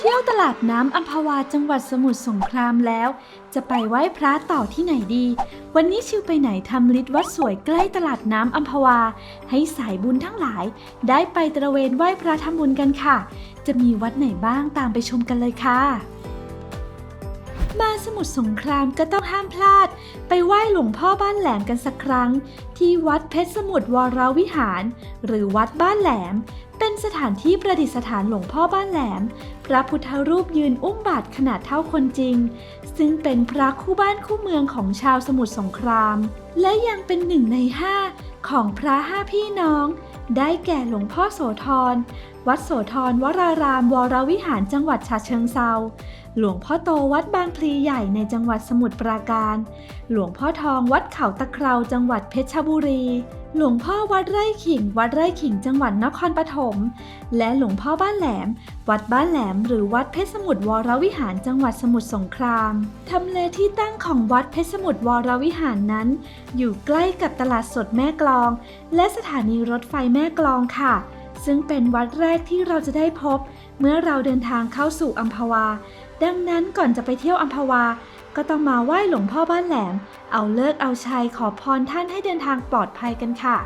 เที่ยวตลาดน้ำอัมพวาจังหวัดสมุทรสงครามแล้ว จะไปไหว้พระต่อที่ไหนดี วันนี้ชิวไปไหนทำลิตวัดสวยใกล้ตลาดน้ำอัมพวา ให้สายบุญทั้งหลาย ได้ไปตระเวนไหว้พระทำบุญกันค่ะ จะมีวัดไหนบ้างตามไปชมกันเลยค่ะ มาสมุทรสงครามก็ต้องห้ามพลาด ไปไหว้หลวงพ่อบ้านแหลมกันสักครั้ง ที่วัดเพชรสมุทรวรวิหาร หรือวัดบ้านแหลม เป็นสถานที่ประดิษฐานหลวงพ่อบ้านแหลม พระพุทธรูปยืนอุ้มบาทขนาดเท่าคนจริง ซึ่งเป็นพระคู่บ้านคู่เมืองของชาวสมุทรสงคราม และยังเป็นหนึ่งในห้าของพระห้าพี่น้อง ได้แก่หลวงพ่อโสธรวัดโสธรวรารามวรวิหารจังหวัดฉะเชิงเซา หลวงพ่อโตวัดบางพลีใหญ่ในจังหวัดสมุทรปราการ หลวงพ่อทองวัดเขาตะเคราจังหวัดเพชรบุรี หลวงพ่อวัดไร่ขิง วัดไร่ขิงจังหวัดนครปฐม และหลวงพ่อบ้านแหลม วัดบ้านแหลม หรือวัดเพชรสมุทรวรวิหารจังหวัดสมุทรสงคราม ทำเลที่ตั้งของวัดเพชรสมุทรวรวิหารนั้น อยู่ใกล้กับตลาดสดแม่กลอง และสถานีรถไฟแม่กลองค่ะ ซึ่งเป็นวัดแรกที่เราจะได้พบ เมื่อเราเดินทางเข้าสู่อัมพวา ดังนั้นก่อนจะไปเที่ยวอัมพวา ก็ต้องมาไหว้หลวงพ่อบ้านแหลม เอาเลิกเอาชัยขอพรท่านให้เดินทางปลอดภัยกันค่ะ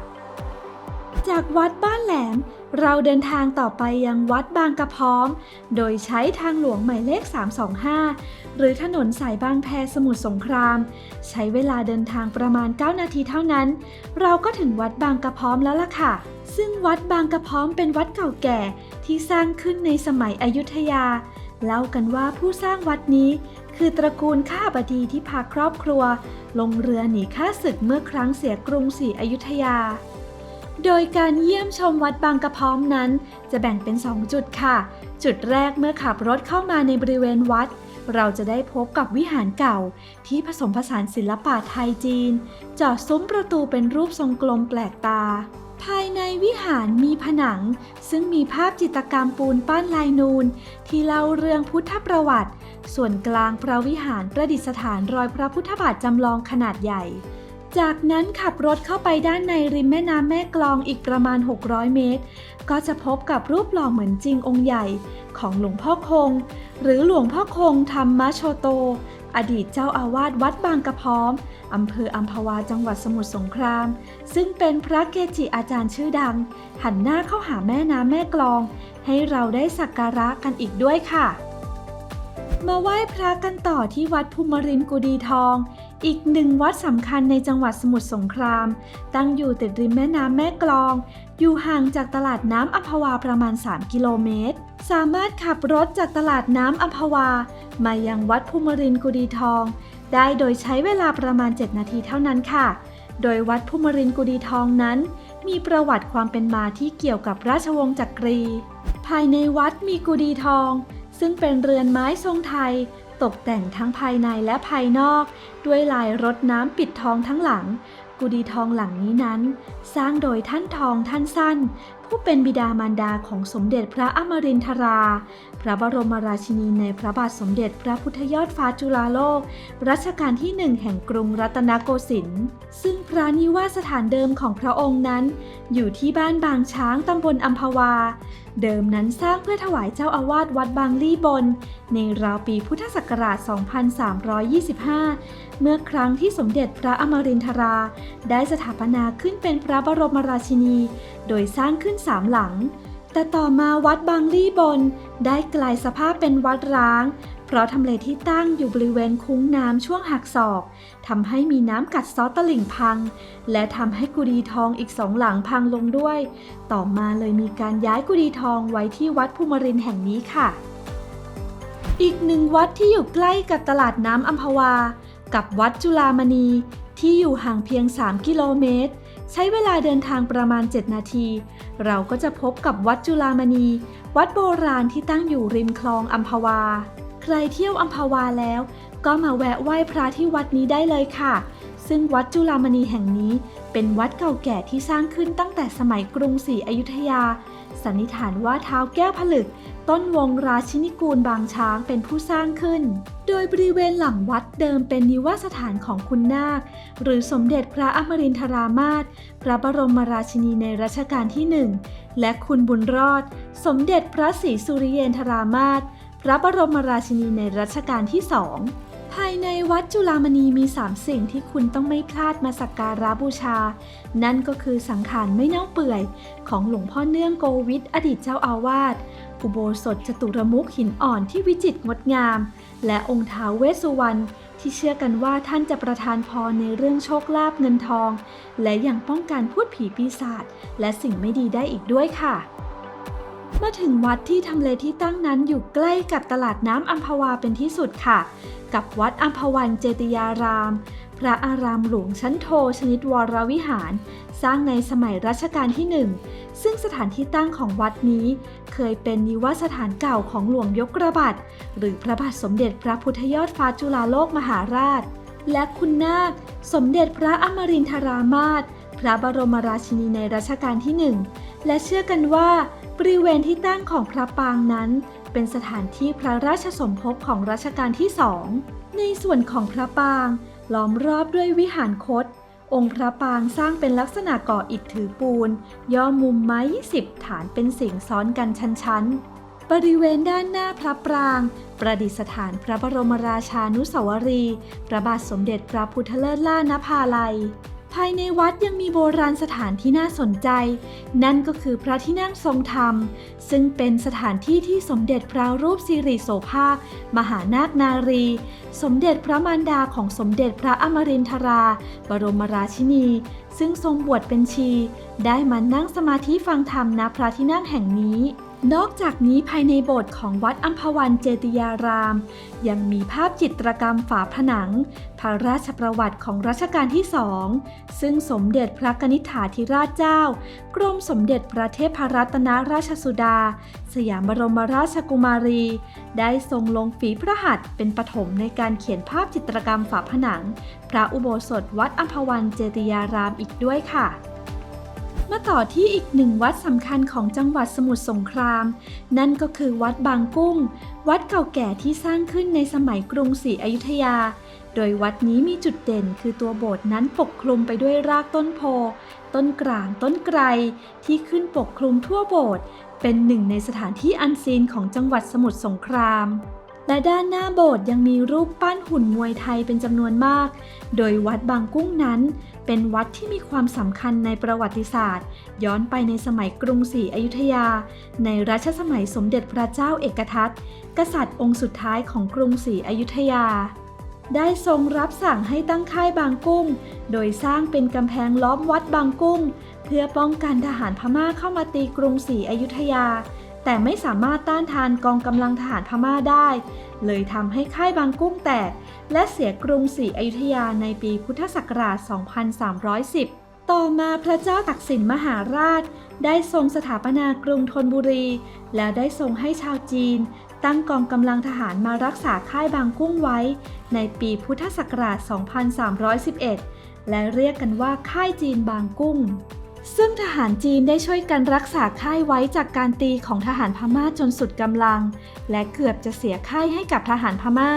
จากวัดบ้านแหลม เราเดินทางต่อไปยังวัดบางกระพร้อม โดยใช้ทางหลวงหมายเลข 325 หรือถนนสายบางแพสมุทรสงคราม ใช้เวลาเดินทางประมาณ 9 นาทีเท่านั้น เราก็ถึงวัดบางกระพร้อมแล้วล่ะค่ะซึ่งวัดบางกระพร้อมเป็นวัดเก่าแก่ที่สร้างขึ้นในสมัยอยุธยา เล่ากันว่าผู้สร้างวัดนี้ คือตระกูลข้าบดีที่พาครอบครัว ลงเรือหนีข้าศึกเมื่อครั้งเสียกรุงศรีอยุธยา โดยการเยี่ยมชมวัดบางกระพร้อมนั้น จะแบ่งเป็น2จุดค่ะ จุดแรกเมื่อขับรถเข้ามาในบริเวณวัด เราจะได้พบกับวิหารเก่า ที่ผสมผสานศิลปะไทยจีนจาะซุ้มประตูเป็นรูปทรงกลมแปลกตา ภายในวิหารมีผนัง ซึ่งมีภาพจิตรกรรมปูนปั้นลายนูน ที่เล่าเรื่องพุทธประวัติ ส่วนกลางพระวิหารประดิษฐานรอยพระพุทธบาทจำลองขนาดใหญ่ จากนั้นขับรถเข้าไปด้านในริมแม่น้ำแม่กลองอีกประมาณ 600 เมตร ก็จะพบกับรูปหล่อเหมือนจริงองค์ใหญ่ ของหลวงพ่อคง หรือหลวงพ่อคงธรรมโชโต อดีตเจ้าอาวาสวัดบางกระพร้อม อำเภออัมพวาจังหวัดสมุทรสงคราม ซึ่งเป็นพระเกจิอาจารย์ชื่อดัง หันหน้าเข้าหาแม่น้ำแม่กลอง ให้เราได้สักการะกันอีกด้วยค่ะ มาไหว้พระกันต่อที่วัดภูมิรินกุดีทอง อีกหนึ่งวัดสำคัญในจังหวัดสมุทรสงคราม ตั้งอยู่ติดริมแม่น้ำแม่กลอง อยู่ห่างจากตลาดน้ำอัมพวาประมาณ 3 กิโลเมตร สามารถขับรถจากตลาดน้ำอัมพวา มายังวัดภูมิรินกุดีทอง ได้โดยใช้เวลาประมาณ 7 นาทีเท่านั้นค่ะ โดยวัดภูมิรินกุดีทองนั้น มีประวัติความเป็นมาที่เกี่ยวกับราชวงศ์จักรี ภายในวัดมีกุดีทอง ซึ่งเป็นเรือนไม้ทรงไทย ตกแต่งทั้งภายในและภายนอก ด้วยลายรดน้ำปิดทองทั้งหลัง กุดีทองหลังนี้นั้น สร้างโดยท่านทองท่านสั้น ผู้เป็นบิดามารดาของสมเด็จพระอมรินทรา พระบรมราชินีในพระบาทสมเด็จพระพุทธยอดฟ้าจุฬาโลก รัชกาลที่หนึ่งแห่งกรุงรัตนโกสินทร์ซึ่งพระนิวาสถานเดิมของพระองค์นั้น อยู่ที่บ้านบางช้างตำบลอัมพวา เดิมนั้นสร้างเพื่อถวายเจ้าอาวาสวัดบางลี่บน ในราวปีพุทธศักราช 2325 เมื่อครั้งที่สมเด็จพระอมรินทรา ได้สถาปนาขึ้นเป็นพระบรมราชินี โดยสร้างขึ้นสามหลัง แต่ต่อมาวัดบางลี่บน ได้กลายสภาพเป็นวัดร้าง เพราะทำเลที่ตั้งอยู่บริเวณคุ้งน้ำช่วงหักศอกทำให้มีน้ำกัดซาะตลิ่งพัง และทำให้กุฏิทองอีกสองหลังพังลงด้วย ต่อมาเลยมีการย้ายกุฏิทองไว้ที่วัดภูมิรินแห่งนี้ค่ะ อีกหนึ่งวัดที่อยู่ใกล้กับตลาดน้ำอัมพวา กับวัดจุฬามณีที่อยู่ห่างเพียง 3 กิโลเมตร ใช้เวลาเดินทางประมาณ 7 นาที เราก็จะพบกับวัดจุฬามณี วัดโบราณที่ตั้งอยู่ริมคลองอัมพวา ใครเที่ยวอัมพวาแล้ว ก็มาแวะไหว้พระที่วัดนี้ได้เลยค่ะ ซึ่งวัดจุฬามณีแห่งนี้ เป็นวัดเก่าแก่ที่สร้างขึ้นตั้งแต่สมัยกรุงศรีอยุธยา สันนิษฐานว่าเท้าแก้วผลึก ต้นวงราชินิกูลบางช้างเป็นผู้สร้างขึ้น โดยบริเวณหลังวัดเดิมเป็นนิวาสถานของคุณนาค หรือสมเด็จพระอมรินทรามาศพระบรมราชินีในรัชกาลที่หนึ่งและคุณบุญรอด สมเด็จพระศรีสุริเยนทรามาศพระบรมราชินีในรัชกาลที่สอง ภายในวัดจุฬามณีมีสามสิ่งที่คุณต้องไม่พลาดมาสักการะบูชา นั่นก็คือสังขารไม่เน่าเปื่อย ของหลวงพ่อเนื่องโกวิทอดีตเจ้าอาวาสอุโบสถจตุรมุขหินอ่อนที่วิจิตรงดงาม และองค์ท้าวเวสสุวรรณที่เชื่อกันว่าท่านจะประทานพรในเรื่องโชคลาภเงินทอง และยังป้องกันพูดผีปีศาจและสิ่งไม่ดีได้อีกด้วยค่ะ มาถึงวัดที่ทำเลที่ตั้งนั้นอยู่ใกล้กับตลาดน้ำอัมพวาเป็นที่สุดค่ะ กับวัดอัมพวันเจติยาราม พระอารามหลวงชั้นโทชนิดวรวิหาร สร้างในสมัยรัชกาลที่หนึ่งซึ่งสถานที่ตั้งของวัดนี้ เคยเป็นนิวาสถานเก่าของหลวงยกกระบัดหรือพระบาทสมเด็จพระพุทธยอดฟ้าจุฬาโลกมหาราช และคุณนาค สมเด็จพระอมรินทรามาศพระบรมราชินีในรัชกาลที่หนึ่ง และเชื่อกันว่า บริเวณที่ตั้งของพระปางนั้น เป็นสถานที่พระราชสมภพของรัชกาลที่สอง ในส่วนของพระปาง ล้อมรอบด้วยวิหารคต องค์พระปางสร้างเป็นลักษณะก่ออิฐถือปูน ย่อมุมไม้20ฐานเป็นเสียงซ้อนกันชั้นๆบริเวณด้านหน้าพระปราง ประดิษฐานพระบรมราชานุสาวรี พระบาทสมเด็จพระพุทธเลิศล่านภาลัย ภายในวัดยังมีโบราณสถานที่น่าสนใจ นั่นก็คือพระที่นั่งทรงธรรม ซึ่งเป็นสถานที่ที่สมเด็จพระรูปสิริโสภาค มหานาคนารี สมเด็จพระมารดาของสมเด็จพระอมรินทรา บรมราชินี ซึ่งทรงบวชเป็นชี ได้มานั่งสมาธิฟังธรรมณพระที่นั่งแห่งนี้ นอกจากนี้ภายในโบสถ์ของวัดอัมพวันเจติยาราม ยังมีภาพจิตรกรรมฝาผนัง พระราชประวัติของรัชกาลที่สองซึ่งสมเด็จพระกนิษฐาธิราชเจ้า กรมสมเด็จพระเทพรัตนราชสุดา สยามบรมราชกุมารี ได้ทรงลงฝีพระหัตถ์เป็นปฐมในการเขียนภาพจิตรกรรมฝาผนัง พระอุโบสถวัดอัมพวันเจติยารามอีกด้วยค่ะ มาต่อที่อีกหนึ่งวัดสำคัญของจังหวัดสมุทรสงคราม นั่นก็คือวัดบางกุ้ง วัดเก่าแก่ที่สร้างขึ้นในสมัยกรุงศรีอยุธยา โดยวัดนี้มีจุดเด่นคือตัวโบสถ์นั้นปกคลุมไปด้วยรากต้นโพ ต้นกลางต้นไกรที่ขึ้นปกคลุมทั่วโบสถ์เป็นหนึ่งในสถานที่อันซีนของจังหวัดสมุทรสงครามและด้านหน้าโบสถ์ยังมีรูปปั้นหุ่นมวยไทยเป็นจำนวนมาก โดยวัดบางกุ้งนั้น เป็นวัดที่มีความสำคัญในประวัติศาสตร์ ย้อนไปในสมัยกรุงศรีอยุธยา ในรัชสมัยสมเด็จพระเจ้าเอกทัตกษัตริย์องค์สุดท้ายของกรุงศรีอยุธยา ได้ทรงรับสั่งให้ตั้งค่ายบางกุ้ง โดยสร้างเป็นกำแพงล้อมวัดบางกุ้ง เพื่อป้องกันทหารพม่าเข้ามาตีกรุงศรีอยุธยา แต่ไม่สามารถต้านทานกองกำลังทหารพม่าได้ เลยทำให้ค่ายบางกุ้งแตก และเสียกรุงศรีอยุธยาในปีพุทธศักราช 2310 ต่อมาพระเจ้าตักสินมหาราช ได้ทรงสถาปนากรุงธนบุรี แล้วได้ทรงให้ชาวจีน ตั้งกองกำลังทหารมารักษาค่ายบางกุ้งไว้ ในปีพุทธศักราช 2311 และเรียกกันว่าค่ายจีนบางกุ้ง ซึ่งทหารจีนได้ช่วยกันรักษาค่ายไว้จากการตีของทหารพม่าจนสุดกำลัง และเกือบจะเสียค่ายให้กับทหารพม่า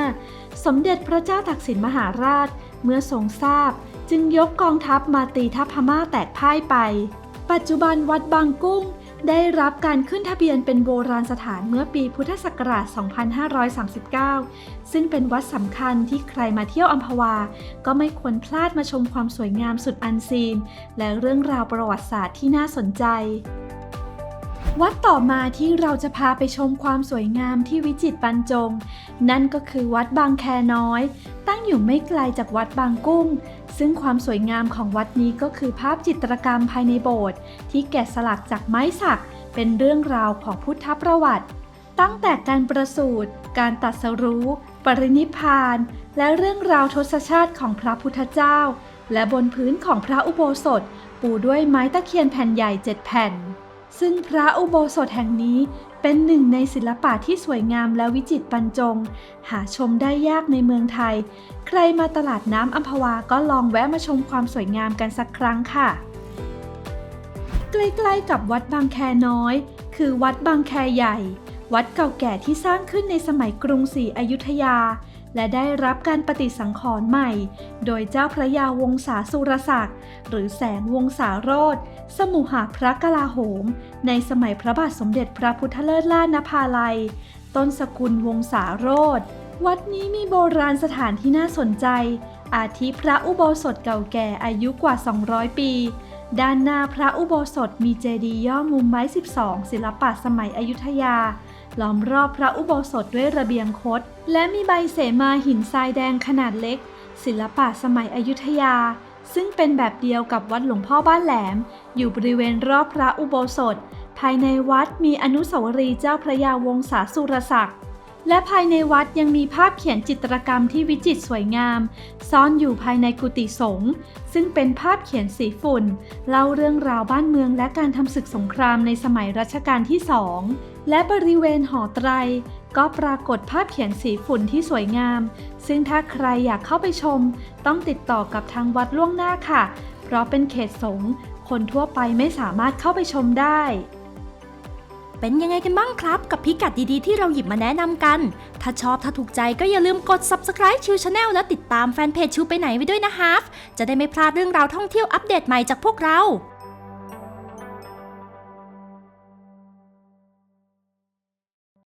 สมเด็จพระเจ้าตักสินมหาราช เมื่อทรงทราบ จึงยกกองทัพมาตีทัพพม่าแตกพ่ายไป ปัจจุบันวัดบางกุ้ง ได้รับการขึ้นทะเบียนเป็นโบราณสถานเมื่อปีพุทธศักราช 2539 ซึ่งเป็นวัดสำคัญที่ใครมาเที่ยวอัมพวา ก็ไม่ควรพลาดมาชมความสวยงามสุดอันซีน และเรื่องราวประวัติศาสตร์ที่น่าสนใจวัดต่อมาที่เราจะพาไปชมความสวยงามที่วิจิตรบรรจง นั่นก็คือวัดบางแคน้อย ตั้งอยู่ไม่ไกลจากวัดบางกุ้ง ซึ่งความสวยงามของวัดนี้ก็คือภาพจิตรกรรมภายในโบสถ์ที่แกะสลักจากไม้สัก เป็นเรื่องราวของพุทธประวัติ ตั้งแต่การประสูติ การตรัสรู้ ปรินิพาน และเรื่องราวทศชาติของพระพุทธเจ้า และบนพื้นของพระอุโบสถ ปูด้วยไม้ตะเคียนแผ่นใหญ่เจ็ดแผ่น ซึ่งพระอุโบสถแห่งนี้ เป็นหนึ่งในศิลปะที่สวยงามและวิจิตรบรรจง หาชมได้ยากในเมืองไทย ใครมาตลาดน้ำอัมพวาก็ลองแวะมาชมความสวยงามกันสักครั้งค่ะ ใกล้ๆกับวัดบางแคน้อย คือวัดบางแคใหญ่ วัดเก่าแก่ที่สร้างขึ้นในสมัยกรุงศรีอยุธยา และได้รับการปฏิสังขรณ์ใหม่ โดยเจ้าพระยาวงศาสุรศักดิ์หรือแสนวงศาโรธสมุหาพระกลาโหม ในสมัยพระบาทสมเด็จพระพุทธเลิศล่านภาลัย ต้นสกุลวงศาโรธวัดนี้มีโบราณสถานที่น่าสนใจ อาทิพระอุโบสถเก่าแก่อายุกว่า 200 ปี ด้านหน้าพระอุโบสถมีเจดีย์ย่อมุมไม้ 12 ศิลปะสมัยอยุธยา ล้อมรอบพระอุโบสถด้วยระเบียงคด และมีใบเสมาหินทรายแดงขนาดเล็ก ศิลปะสมัยอยุธยา ซึ่งเป็นแบบเดียวกับวัดหลวงพ่อบ้านแหลม อยู่บริเวณรอบพระอุโบสถ ภายในวัดมีอนุสาวรีย์เจ้าพระยาวงศาสุรศักดิ์ และภายในวัดยังมีภาพเขียนจิตรกรรมที่วิจิตรสวยงาม ซ่อนอยู่ภายในกุฏิสงฆ์ซึ่งเป็นภาพเขียนสีฝุ่น เล่าเรื่องราวบ้านเมืองและการทำศึกสงครามในสมัยรัชกาลที่สองและบริเวณหอไตร ก็ปรากฏภาพเขียนสีฝุ่นที่สวยงาม ซึ่งถ้าใครอยากเข้าไปชม ต้องติดต่อกับทางวัดล่วงหน้าค่ะ เพราะเป็นเขตสงฆ์คนทั่วไปไม่สามารถเข้าไปชมได้ เป็นยังไงกันบ้างครับ กับพิกัดดีๆที่เราหยิบมาแนะนำกัน ถ้าชอบถ้าถูกใจก็อย่าลืมกด subscribe ชิวชาแนลและติดตามแฟนเพจชิวไปไหนไว้ด้วยนะฮะจะได้ไม่พลาดเรื่องราวท่องเที่ยวอัปเดตใหม่จากพวกเรา